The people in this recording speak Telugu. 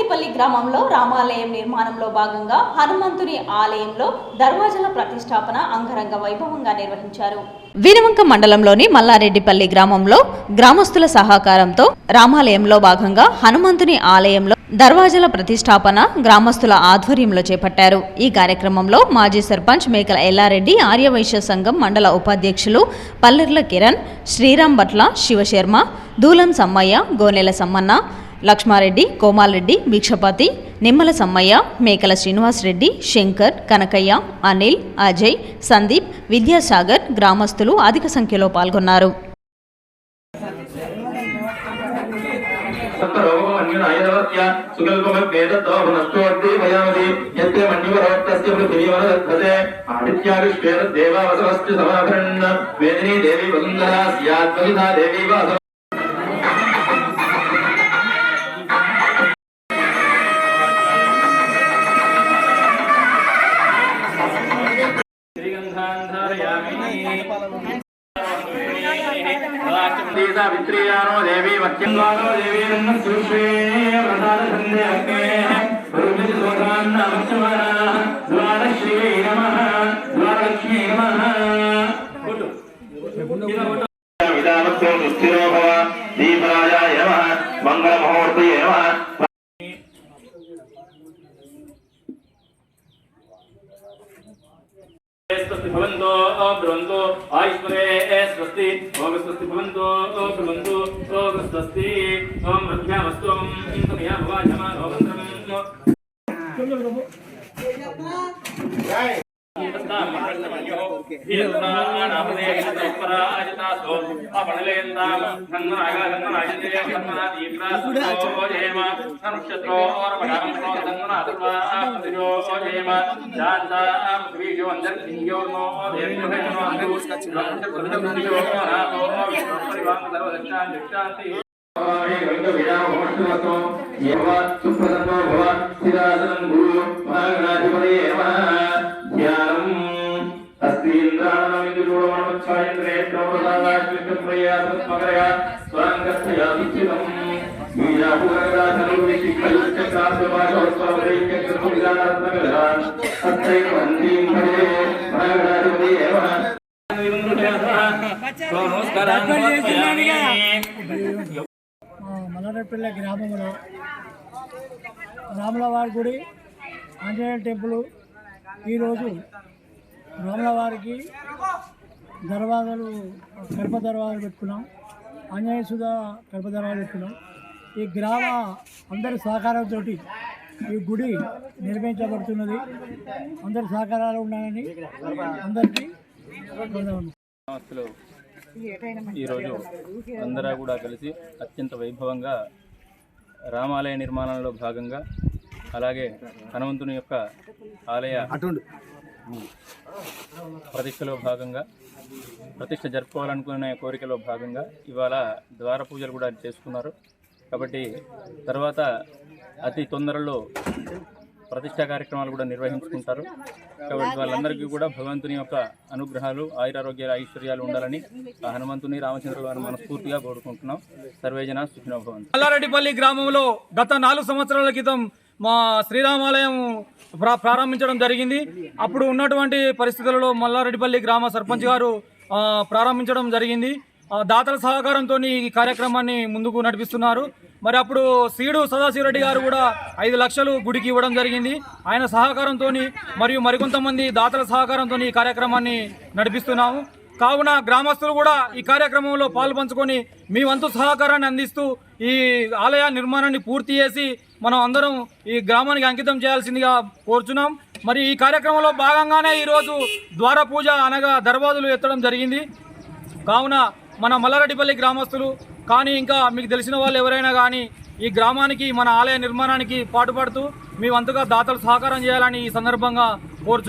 మల్లారెడ్డిపల్లి గ్రామంలో రామాలయం నిర్మాణంలో భాగంగా హనుమంతుని ఆలయంలో దర్వాజల ప్రతిష్టాపన అంగరంగ వైభవంగా నిర్వహించారు. వీరవంక మండలంలోని మల్లారెడ్డిపల్లి గ్రామంలో గ్రామస్తుల సహకారంతో రామాలయంలో భాగంగా హనుమంతుని ఆలయంలో దర్వాజల ప్రతిష్టాపన గ్రామస్తుల ఆధ్వర్యంలో చేపట్టారు. ఈ కార్యక్రమంలో మాజీ సర్పంచ్ మేకల ఎల్లారెడ్డి ఆర్యవైశ్య సంఘం మండల ఉపాధ్యక్షులు పల్లెర్ల కిరణ్ శ్రీరామ్ భట్ల శివశర్మ దూలం సమ్మయ్య గోనెల సమ్మన్న లక్ష్మారెడ్డి కోమారెడ్డి భిక్షపతి నిమ్మల సమ్మయ్య మేకల శ్రీనివాసరెడ్డి శంకర్ కనకయ్య అనిల్ అజయ్ సందీప్ విద్యాసాగర్ గ్రామస్తులు అధిక సంఖ్యలో పాల్గొన్నారు. సమాభరణ వేదినీ దేవి వసుంధరా దేవి వాసవ సావిత్రియానో దేవీ మత్యంగానో దేవి రన్న ప్రసాద సందే అగ్నే. పరుమితి సోధాన్న మత్యమన ద్వార నమః. ద్వారలక్ష్మీ నమః. स्वस्ति भवन्तो ब्रुवन्तु आयुष्मरे स्वस्ति ओम स्वस्ति भवन्तो ब्रुवन्तु ओम स्वस्ति ओम रभ्यामस्तु ओम క్షాంతి భవాన్ సుప్రదమో భవాన్ స్థిరాసనం మగరగా స్వరంగస్థయా గ్రామంలో రాములవారి గుడి ఆంజనేయ టెంపుల్. ఈరోజు రాములవారికి దర్వాజలు కల్ప దర్వాజలు పెట్టుకున్నాం. ఆంజనేయ సుధా కల్ప దర్వాజలు పెట్టుకున్నాం. ఈ గ్రామ అందరి సహకారంతో ఈ గుడి నిర్మించబడుతున్నది. అందరి సహకారాలు ఉండాలని అందరికీ. సంస్థలు ఈరోజు అందరూ కూడా కలిసి అత్యంత వైభవంగా రామాలయ నిర్మాణంలో భాగంగా అలాగే హనుమంతుని యొక్క ఆలయ ప్రతిష్టలో భాగంగా ప్రతిష్ట జరుపుకోవాలనుకునే కోరికలో భాగంగా ఇవాళ ద్వార పూజలు కూడా చేసుకున్నారు. కాబట్టి తర్వాత అతి తొందరలో ప్రతిష్టా కార్యక్రమాలు కూడా నిర్వహించుకుంటారు. కాబట్టి వాళ్ళందరికీ కూడా భగవంతుని యొక్క అనుగ్రహాలు ఆయురారోగ్య ఐశ్వర్యాలు ఉండాలని ఆ హనుమంతుని రామచంద్ర గారు మనస్ఫూర్తిగా కోరుకుంటున్నాం. సర్వేజన సుఖినో భవంతు. మల్లారెడ్డిపల్లి గ్రామంలో గత నాలుగు సంవత్సరాల క్రితం మా శ్రీరామాలయం ప్రా ప్రారంభించడం జరిగింది. అప్పుడు ఉన్నటువంటి పరిస్థితులలో మల్లారెడ్డిపల్లి గ్రామ సర్పంచ్ గారు ప్రారంభించడం జరిగింది. దాతల సహకారంతో ఈ కార్యక్రమాన్ని ముందుకు నడిపిస్తున్నారు. మరి అప్పుడు సీడు సదాశివరెడ్డి గారు కూడా ఐదు లక్షలు గుడికి ఇవ్వడం జరిగింది. ఆయన సహకారంతో మరియు మరికొంతమంది దాతల సహకారంతో ఈ కార్యక్రమాన్ని నడిపిస్తున్నాము. కావున గ్రామస్తులు కూడా ఈ కార్యక్రమంలో పాల్పంచుకొని మీ వంతు సహకారాన్ని అందిస్తూ ఈ ఆలయ నిర్మాణాన్ని పూర్తి చేసి మనం అందరం ఈ గ్రామానికి అంకితం చేయాల్సిందిగా కోరుచున్నాం. మరి ఈ కార్యక్రమంలో భాగంగానే ఈరోజు ద్వార పూజ అనగా దర్వాజులు ఎత్తడం జరిగింది. కావున మన మల్లారెడ్డిపల్లి గ్రామస్తులు కానీ ఇంకా మీకు తెలిసిన వాళ్ళు ఎవరైనా కానీ ఈ గ్రామానికి మన ఆలయ నిర్మాణానికి పాటుపడుతూ మీ వంతుగా దాతలు సహకారం చేయాలని ఈ సందర్భంగా కోరుచు